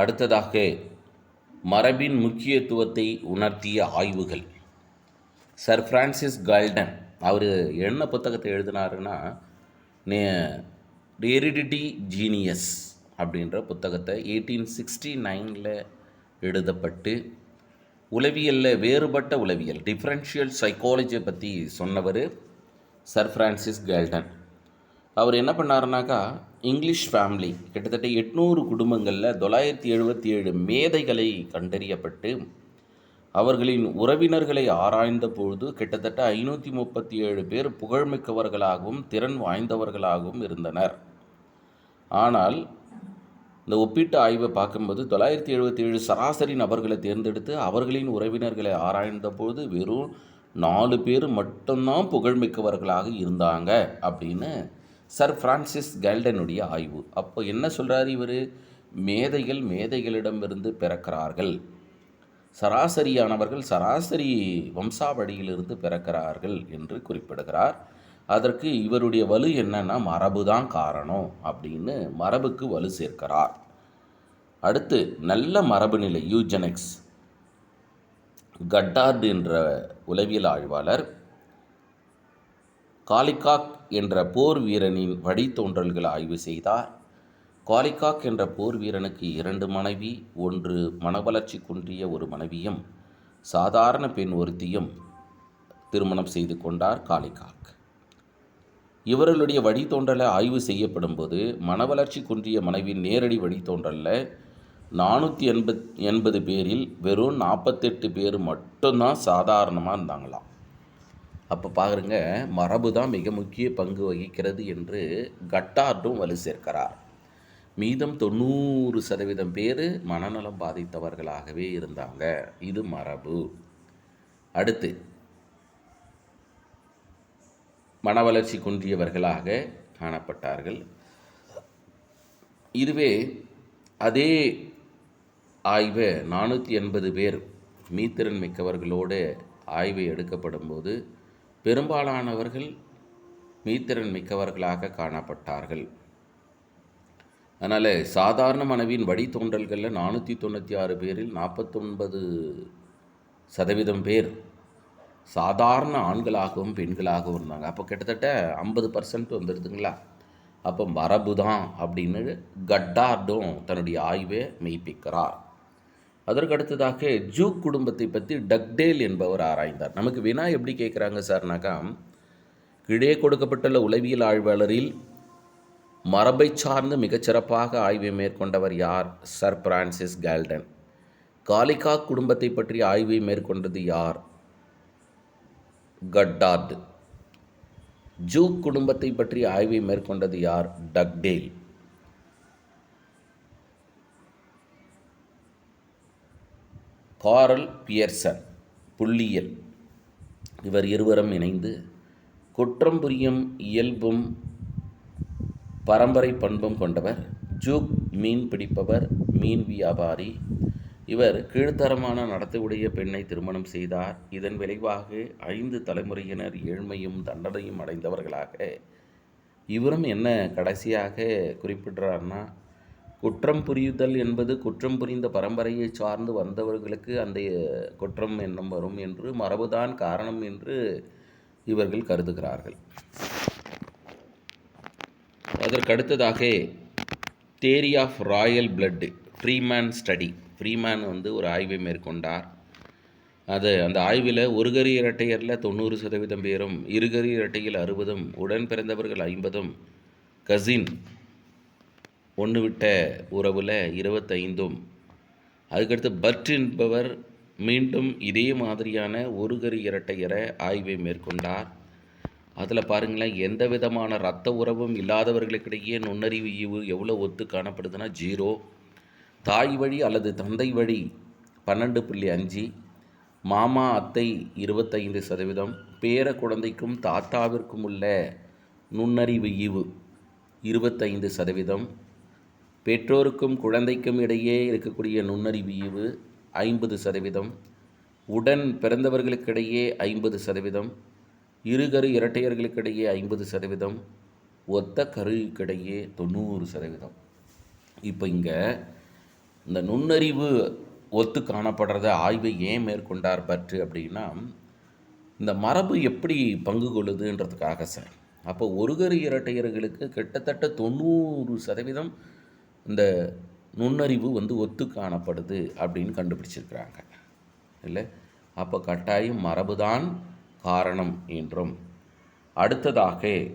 அடுத்ததாக மரபின் முக்கியத்துவத்தை உணர்த்திய ஆய்வுகள். சர் ஃப்ரான்சிஸ் கால்டன் அவர் என்ன புத்தகத்தை எழுதினாருன்னா ஹெரிடிட்டி ஜீனியஸ் அப்படின்ற புத்தகத்தை எயிட்டீன் சிக்ஸ்டி நைனில் எழுதப்பட்டு உளவியலில் வேறுபட்ட உளவியல் டிஃப்ரென்ஷியல் சைக்காலஜியை பற்றி சொன்னவர் சர் ஃப்ரான்சிஸ் கேல்டன். அவர் என்ன பண்ணாருனாக்கா இங்கிலீஷ் ஃபேமிலி கிட்டத்தட்ட எட்நூறு குடும்பங்களில் தொள்ளாயிரத்தி எழுபத்தி ஏழு மேதைகளை கண்டறியப்பட்டு அவர்களின் உறவினர்களை ஆராய்ந்த பொழுது கிட்டத்தட்ட ஐநூற்றி முப்பத்தி ஏழு பேர் புகழ்மிக்கவர்களாகவும் திறன் வாய்ந்தவர்களாகவும் இருந்தனர். ஆனால் இந்த ஒப்பீட்டு ஆய்வை பார்க்கும்போது தொள்ளாயிரத்தி எழுபத்தி ஏழு சராசரி நபர்களை தேர்ந்தெடுத்து அவர்களின் உறவினர்களை ஆராய்ந்த பொழுது வெறும் நாலு பேர் மட்டும்தான் புகழ்மிக்கவர்களாக இருந்தாங்க அப்படின்னு சர் ஃப்ரான்சிஸ் கேல்டனுடைய ஆய்வு. அப்போ என்ன சொல்கிறார் இவர்? மேதைகள் மேதைகளிடமிருந்து பிறக்கிறார்கள். சராசரியானவர்கள் சராசரி வம்சாவடியிலிருந்து பிறக்கிறார்கள் என்று குறிப்பிடுகிறார். அதற்கு இவருடைய வலு என்னன்னா மரபு தான் காரணம் அப்படின்னு மரபுக்கு வலு சேர்க்கிறார். அடுத்து நல்ல மரபு நிலை யூஜெனிக்ஸ். கட்டார்டு என்ற உளவியல் ஆய்வாளர் காலிகாக் என்ற போர் வீரனின் வழித்தோன்றல்கள் ஆய்வு செய்தார். காலிகாக் என்ற போர் வீரனுக்கு இரண்டு மனைவி ஒன்று மனவளர்ச்சி குன்றிய ஒரு மனைவியும் சாதாரண பெண் ஒருத்தியும் திருமணம் செய்து கொண்டார் காலிகாக் இவர்களுடைய வழித்தோன்றலை ஆய்வு செய்யப்படும் போது மனவளர்ச்சி குன்றிய மனைவியின் நேரடி வழித்தோன்றலில் நானூற்றி எண்பத் எண்பது பேரில் வெறும் நாற்பத்தெட்டு பேர் மட்டும்தான் சாதாரணமாக இருந்தாங்களாம். அப்போ பாருங்க மரபு தான் மிக முக்கிய பங்கு வகிக்கிறது என்று கட்டார்டும் வலு சேர்க்கிறார். மீதம் தொண்ணூறு சதவீதம் பேர் மனநலம் பாதித்தவர்களாகவே இருந்தாங்க. இது மரபு. அடுத்து மன வளர்ச்சி குன்றியவர்களாக காணப்பட்டார்கள். இதுவே அதே ஆய்வை நானூற்றி எண்பது பேர் மீத்திறன் மிக்கவர்களோடு ஆய்வு எடுக்கப்படும் போது பெரும்பாலானவர்கள் மீத்திறன் மிக்கவர்களாக காணப்பட்டார்கள். அதனால் சாதாரண மனைவியின் வழித்தோன்றல்களில் நானூற்றி தொண்ணூற்றி ஆறு பேரில் நாற்பத்தொன்பது சதவீதம் பேர் சாதாரண ஆண்களாகவும் பெண்களாகவும் இருந்தாங்க. அப்போ கிட்டத்தட்ட ஐம்பது பர்சன்ட் வந்துடுதுங்களா அப்போ மரபு தான் அப்படின்னு கட்டார்டும் தன்னுடைய ஆய்வை மெய்ப்பிக்கிறார். அதற்கு அடுத்ததாக ஜூக் குடும்பத்தை பற்றி டக்டேல் என்பவர் ஆராய்ந்தார். நமக்கு வினா எப்படி கேட்குறாங்க சார்னாக்கா கீழே கொடுக்கப்பட்டுள்ள உளவியல் ஆய்வாளரில் மரபை சார்ந்து மிகச்சிறப்பாக ஆய்வை மேற்கொண்டவர் யார்? Sir Francis கேல்டன். காலிகா குடும்பத்தை பற்றி ஆய்வை மேற்கொண்டது யார்? கட்டார்டு. ஜூக் குடும்பத்தை பற்றி ஆய்வை மேற்கொண்டது யார்? டக்டேல். காரல் பியர்சன் புள்ளியியல். இவர் இருவரும் இணைந்து குற்றம் புரியும் இயல்பும் பரம்பரை பண்பும் கொண்டவர். ஜூக் மீன் பிடிப்பவர் மீன் வியாபாரி. இவர் கீழ்த்தரமான நடத்தையுடைய பெண்ணை திருமணம் செய்தார். இதன் விளைவாக ஐந்து தலைமுறையினர் ஏழ்மையும் தண்டனையும் அடைந்தவர்களாக. இவரும் என்ன கடைசியாக குறிப்பிடுறார்னா குற்றம் புரியுதல் என்பது குற்றம் புரிந்த பரம்பரையை சார்ந்து வந்தவர்களுக்கு அந்த குற்றம் எண்ணம் வரும் என்று மரபுதான் காரணம் என்று இவர்கள் கருதுகிறார்கள். அதற்கடுத்ததாக theory of royal blood Freeman study Freeman வந்து ஒரு ஆய்வை மேற்கொண்டார். அது அந்த ஆய்வில் ஒரு கரி இரட்டையரில் தொண்ணூறு சதவீதம் பேரும் இருகரி இரட்டையில் அறுபதும் உடன் பிறந்தவர்கள் ஐம்பதும் கசின் ஒன்று விட்ட உறவில் இருபத்தைந்தும். அதுக்கடுத்து பர்ட் என்பவர் மீண்டும் இதே மாதிரியான ஒரு கரு இரட்டையர ஆய்வை மேற்கொண்டார். அதில் பாருங்களேன் எந்த விதமான இரத்த உறவும் இல்லாதவர்களுக்கிடையே நுண்ணறிவு ஈவு எவ்வளோ ஒத்து காணப்படுதுன்னா ஜீரோ. தாய் வழி அல்லது தந்தை வழி பன்னெண்டு புள்ளி அஞ்சு. மாமா அத்தை இருபத்தைந்து சதவீதம். பேர குழந்தைக்கும் தாத்தாவிற்கும் உள்ள நுண்ணறிவு ஈவு இருபத்தைந்து சதவீதம். பெற்றோருக்கும் குழந்தைக்கும் இடையே இருக்கக்கூடிய நுண்ணறிவு ஐம்பது சதவீதம் உடன் பிறந்தவர்களுக்கிடையே ஐம்பது சதவீதம் இருகரு இரட்டையர்களுக்கிடையே ஐம்பது சதவீதம் ஒத்த கருக்கிடையே தொண்ணூறு சதவீதம். இப்போ இங்கே இந்த நுண்ணறிவு ஒத்து காணப்படுறத ஆய்வை ஏன் மேற்கொண்டார் பற்று அப்படின்னா இந்த மரபு எப்படி பங்கு கொள்ளுதுன்றதுக்காக சார். அப்போ ஒருகரு இரட்டையர்களுக்கு கிட்டத்தட்ட தொண்ணூறு சதவீதம் இந்த நுண்ணறிவு வந்து ஒத்து காணப்படுது அப்படின்னு கண்டுபிடிச்சிருக்கிறாங்க. இல்லை? அப்போ கட்டாயம் மரபுதான் காரணம் என்றும். அடுத்ததாக